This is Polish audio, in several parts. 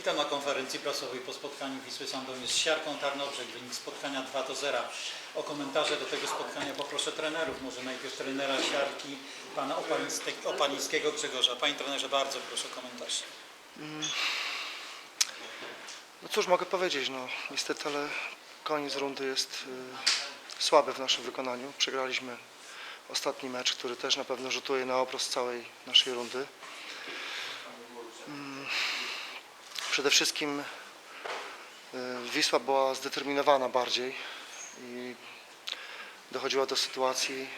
Witam na konferencji prasowej po spotkaniu Wisły Sandomierz z Siarką Tarnobrzeg. Wynik spotkania 2 do 0. O komentarze do tego spotkania poproszę trenerów. Może najpierw trenera Siarki, pana Opalińskiego Grzegorza. Panie trenerze, bardzo proszę o komentarz. No cóż mogę powiedzieć, no niestety, ale koniec rundy jest y, słaby w naszym wykonaniu. Przegraliśmy ostatni mecz, który też na pewno rzutuje na obraz całej naszej rundy. Przede wszystkim y, Wisła była zdeterminowana bardziej i dochodziła do sytuacji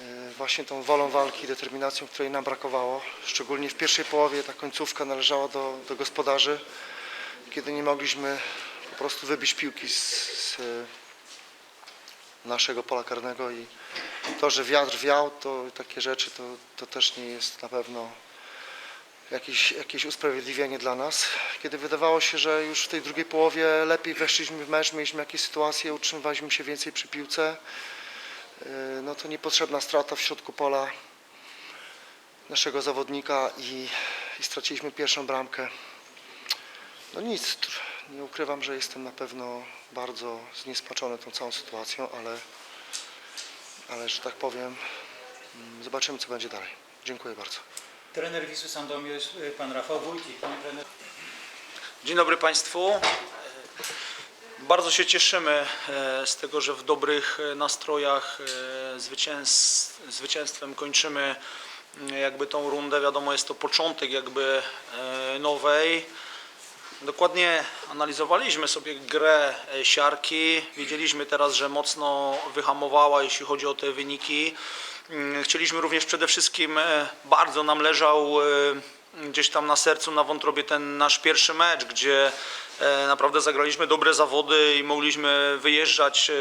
y, właśnie tą wolą walki, determinacją, której nam brakowało. Szczególnie w pierwszej połowie ta końcówka należała do, do gospodarzy kiedy nie mogliśmy po prostu wybić piłki z, z naszego pola karnego i to, że wiatr wiał, to takie rzeczy, to, to też nie jest na pewno jakieś, jakieś usprawiedliwienie dla nas. Kiedy wydawało się, że już w tej drugiej połowie lepiej weszliśmy w mecz, mieliśmy jakieś sytuacje, utrzymywaliśmy się więcej przy piłce, yy, no to niepotrzebna strata w środku pola naszego zawodnika i, i straciliśmy pierwszą bramkę. No nic, nie ukrywam, że jestem na pewno bardzo zniesmaczony tą całą sytuacją, ale, ale że tak powiem, mm, zobaczymy co będzie dalej. Dziękuję bardzo. Trener Wisły Sandomierz, y, pan Rafał Wójcik. Trener, Dzień dobry Państwu. Bardzo się cieszymy e, z tego, że w dobrych e, nastrojach e, zwycięz- zwycięstwem kończymy jakby tą rundę. Wiadomo, jest to początek jakby nowej. Dokładnie analizowaliśmy sobie grę e, siarki. Wiedzieliśmy teraz, że mocno wyhamowała, jeśli chodzi o te wyniki. Mm, Chcieliśmy również przede wszystkim, e, bardzo nam leżał e, gdzieś tam na sercu, na wątrobie ten nasz pierwszy mecz, gdzie e, naprawdę zagraliśmy dobre zawody i mogliśmy wyjeżdżać e,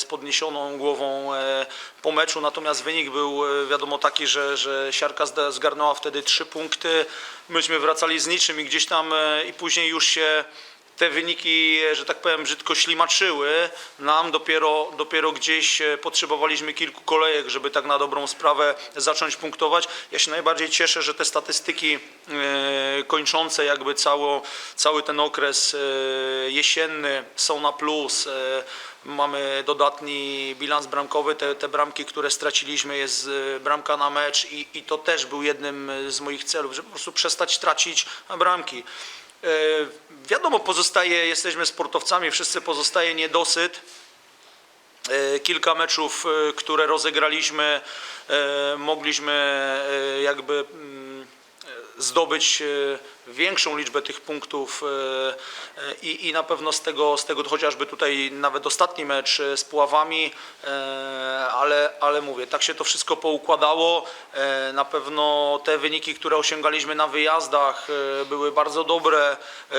z podniesioną głową e, po meczu, natomiast wynik był wiadomo taki, że, że Siarka zgarnęła wtedy trzy punkty, myśmy wracali z niczym i gdzieś tam i później już się te wyniki, że tak powiem, brzydko ślimaczyły. Nam dopiero, dopiero gdzieś e, potrzebowaliśmy kilku kolejek, żeby tak na dobrą sprawę zacząć punktować. Ja się najbardziej cieszę, że te statystyki e, kończące jakby cało, cały ten okres e, jesienny są na plus. Mamy dodatni bilans bramkowy, te, te bramki, które straciliśmy, jest bramka na mecz i, i to też był jednym z moich celów, żeby po prostu przestać tracić bramki. E, Wiadomo, pozostaje, jesteśmy sportowcami, wszyscy pozostaje niedosyt. E, Kilka meczów, e, które rozegraliśmy, mogliśmy jakby mm, zdobyć większą liczbę tych punktów e, e, i, i na pewno z tego, z tego chociażby tutaj nawet ostatni mecz e, z Puławami, ale, ale mówię, tak się to wszystko poukładało. Na pewno te wyniki, które osiągaliśmy na wyjazdach były bardzo dobre.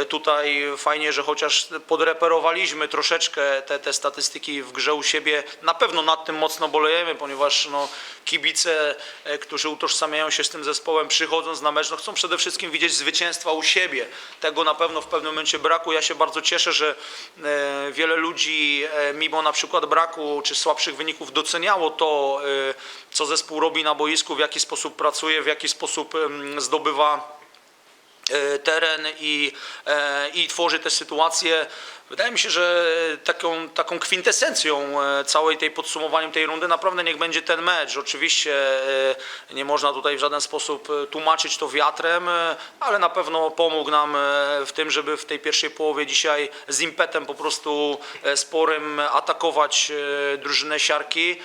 Tutaj fajnie, że chociaż podreperowaliśmy troszeczkę te, te statystyki w grze u siebie. Na pewno nad tym mocno bolejemy, ponieważ no, kibice, którzy utożsamiają się z tym zespołem, przychodząc na mecz, no, chcą przede wszystkim widzieć u siebie. Tego na pewno w pewnym momencie braku. Ja się bardzo cieszę, że e, wiele ludzi, e, mimo na przykład braku czy słabszych wyników, doceniało to, e, co zespół robi na boisku, w jaki sposób pracuje, w jaki sposób zdobywa teren i, i tworzy te sytuacje. Wydaje mi się, że taką, taką kwintesencją e, całej tej podsumowaniem tej rundy naprawdę niech będzie ten mecz. Oczywiście e, nie można tutaj w żaden sposób e, tłumaczyć to wiatrem, ale na pewno pomógł nam w tym, żeby w tej pierwszej połowie dzisiaj z impetem po prostu sporym atakować drużynę siarki.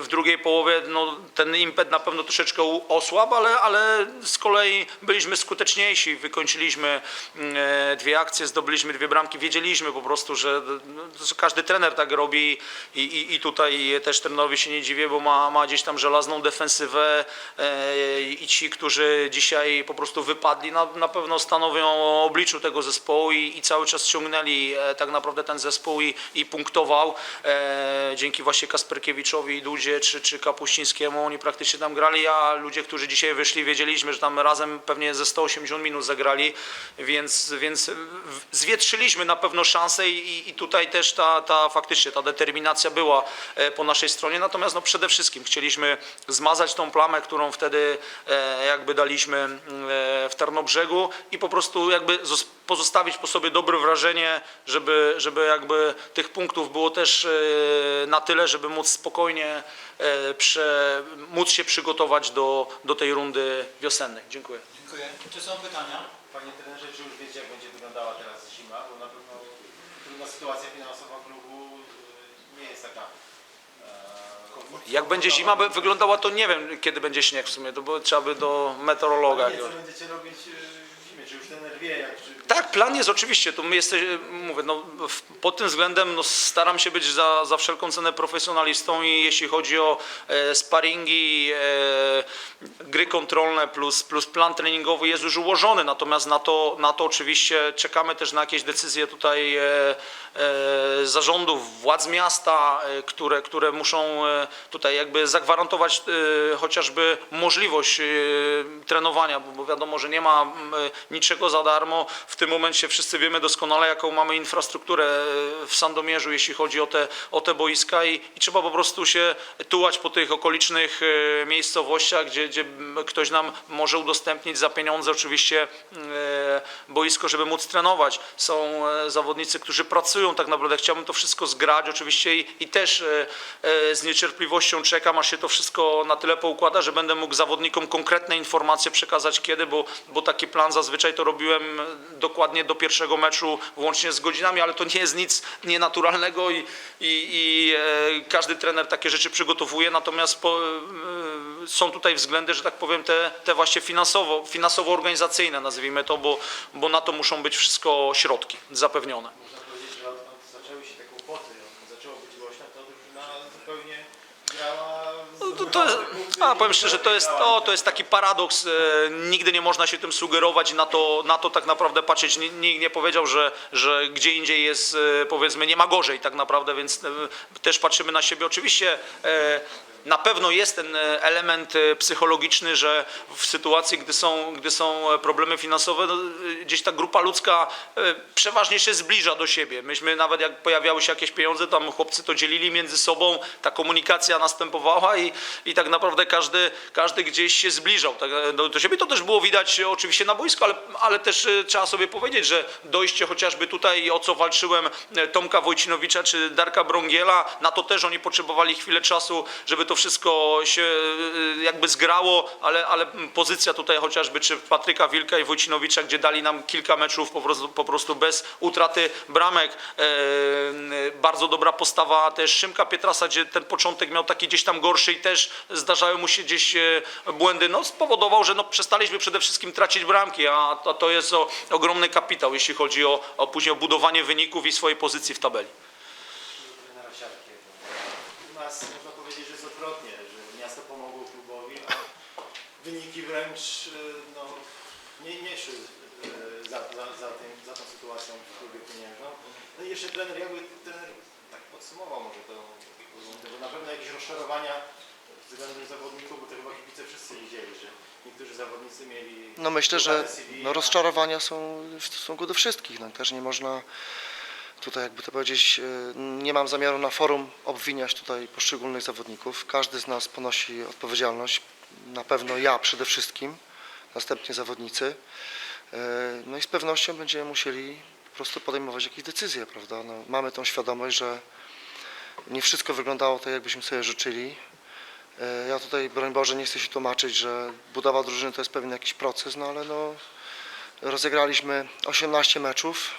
W drugiej połowie no, ten impet na pewno troszeczkę osłabł, ale, ale z kolei byliśmy skuteczniejsi. Wykończyliśmy mm, dwie akcje, zdobyliśmy dwie bramki. Wiedzieliśmy po prostu, że no, że każdy trener tak robi i, i, i tutaj też trenerowi się nie dziwię, bo ma, ma gdzieś tam żelazną defensywę e, i ci, którzy dzisiaj po prostu wypadli, na, na pewno stanowią obliczu tego zespołu i, i cały czas ciągnęli e, tak naprawdę ten zespół i, i punktował. E, dzięki właśnie Kasperkiewiczowi Dudzie czy, czy Kapuścińskiemu, oni praktycznie tam grali, a ludzie, którzy dzisiaj wyszli, wiedzieliśmy, że tam razem pewnie ze 180 minut zagrali, więc, więc zwietrzyliśmy na pewno szansę i, i tutaj też ta, ta faktycznie ta determinacja była e, po naszej stronie, natomiast no przede wszystkim chcieliśmy zmazać tą plamę, którą wtedy e, jakby daliśmy e, w Tarnobrzegu i po prostu jakby zos- pozostawić po sobie dobre wrażenie, żeby, żeby jakby tych punktów było też na tyle, żeby móc spokojnie prze, móc się przygotować do, do tej rundy wiosennej. Dziękuję. Dziękuję. Czy są pytania? Panie trenerze, czy już wiecie, jak będzie wyglądała teraz zima? Bo na pewno trudna sytuacja finansowa klubu y, nie jest taka. e. Jak będzie zima by wyglądała, to nie wiem, kiedy będzie śnieg w sumie, to by, trzeba by do meteorologa. Nie, co będziecie robić? Tak, plan jest oczywiście, to my jesteśmy, mówię, no, w- pod tym względem no, staram się być za, za wszelką cenę profesjonalistą i jeśli chodzi o e, sparingi, e, gry kontrolne plus, plus plan treningowy jest już ułożony, natomiast na to, na to oczywiście czekamy też na jakieś decyzje tutaj e, zarządów, władz miasta, e, które, które muszą e, tutaj jakby zagwarantować e, chociażby możliwość e, trenowania, bo, wiadomo, że nie ma niczego za darmo. W tym momencie wszyscy wiemy doskonale, jaką mamy infrastrukturę e, w Sandomierzu, jeśli chodzi o te, o te boiska i, i trzeba po prostu się tułać po tych okolicznych e, miejscowościach, gdzie, gdzie ktoś nam może udostępnić za pieniądze oczywiście e, boisko, żeby móc trenować. Są e, zawodnicy, którzy pracują tak naprawdę. Chciałbym to wszystko zgrać oczywiście i, i też e, e, z niecierpliwością czekam, aż się to wszystko na tyle poukłada, że będę mógł zawodnikom konkretne informacje przekazać kiedy, bo, bo taki plan zazwyczaj to robiłem dokładnie do pierwszego meczu, włącznie z godzinami, ale to nie jest nic nienaturalnego i, i, i e, każdy trener takie rzeczy przygotowuje, natomiast po, są tutaj względy, że tak powiem, te, te właśnie finansowo, finansowo-organizacyjne, nazwijmy to, bo, bo na to muszą być wszystko środki zapewnione. Można powiedzieć, że odkąd zaczęły się te kłopoty, odkąd zaczęło być głośno, to drużyna zupełnie grała... No to, a powiem szczerze, to jest, to, to jest taki paradoks. E, nigdy nie można się tym sugerować na to, na to tak naprawdę patrzeć. Ni- Nikt nie powiedział, że, że gdzie indziej jest, e, powiedzmy, nie ma gorzej tak naprawdę, więc e, też patrzymy na siebie. Oczywiście e, na pewno jest ten e, element e, psychologiczny, że w sytuacji, gdy są, gdy są e, problemy finansowe, no, gdzieś ta grupa ludzka przeważnie się zbliża do siebie. Myśmy nawet jak pojawiały się jakieś pieniądze, tam chłopcy to dzielili między sobą, ta komunikacja następowała i, i tak naprawdę każdy, każdy gdzieś się zbliżał tak, do, do siebie. To też było widać oczywiście na boisku, ale, ale też trzeba sobie powiedzieć, że dojście chociażby tutaj, o co walczyłem, Tomka Wojcinowicza czy Darka Brągiela, na to też oni potrzebowali chwilę czasu, żeby to wszystko się e, jakby zgrało, ale, ale pozycja tutaj chociażby czy Patryka Wilka i Wojcinowicza, gdzie dali nam kilka meczów po prostu, po prostu bez utraty bramek. E, bardzo dobra postawa też Szymka Pietrasa, gdzie ten początek miał taki gdzieś tam gorszy i też zdarzały mu się gdzieś e, błędy. No spowodował, że no, przestaliśmy przede wszystkim tracić bramki, a to, to jest o, ogromny kapitał, jeśli chodzi o, o później o budowanie wyników i swojej pozycji w tabeli. trenera Siarkiego. U nas można powiedzieć, że jest odwrotnie, że miasto pomogło klubowi, a wyniki wręcz y, no, nie, nie szły y, za, za, za, tym, za tą sytuacją w klubie pieniężną. No i jeszcze trener, jakby trener tak podsumował może to, że na pewno jakieś rozczarowania względem zawodników, bo to chyba kibice wszyscy widzieli, że niektórzy zawodnicy mieli... No myślę, że CV, no, a- rozczarowania są w stosunku do wszystkich. No, też nie można tutaj, jakby to powiedzieć, e, nie mam zamiaru na forum obwiniać tutaj poszczególnych zawodników. Każdy z nas ponosi odpowiedzialność. Na pewno ja przede wszystkim, następnie zawodnicy. E, No i z pewnością będziemy musieli po prostu podejmować jakieś decyzje, prawda? No, mamy tą świadomość, że nie wszystko wyglądało tak, jakbyśmy sobie życzyli. E, Ja tutaj, broń Boże, nie chcę się tłumaczyć, że budowa drużyny to jest pewien jakiś proces, no ale no, rozegraliśmy 18 meczów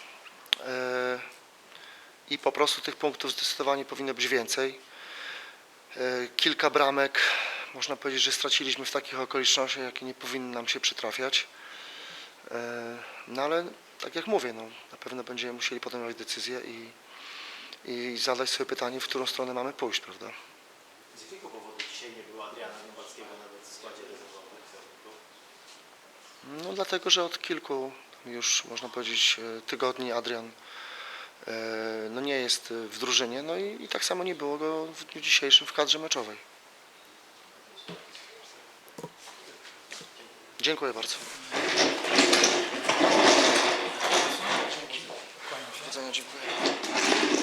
e, i po prostu tych punktów zdecydowanie powinno być więcej. Kilka bramek, można powiedzieć, że straciliśmy w takich okolicznościach, jakie nie powinny nam się przytrafiać. E, No ale tak jak mówię, no, na pewno będziemy musieli podejmować decyzje i, i zadać sobie pytanie, w którą stronę mamy pójść, prawda? Z jakiego powodu dzisiaj nie było Adriana Niembackiego nawet w składzie rezerwowym zawodników? No dlatego, że od kilku już można powiedzieć e, tygodni Adrian e, no nie jest w drużynie, no i, i tak samo nie było go w dniu dzisiejszym w kadrze meczowej. Dziękuję bardzo. Do widzenia, dziękuję.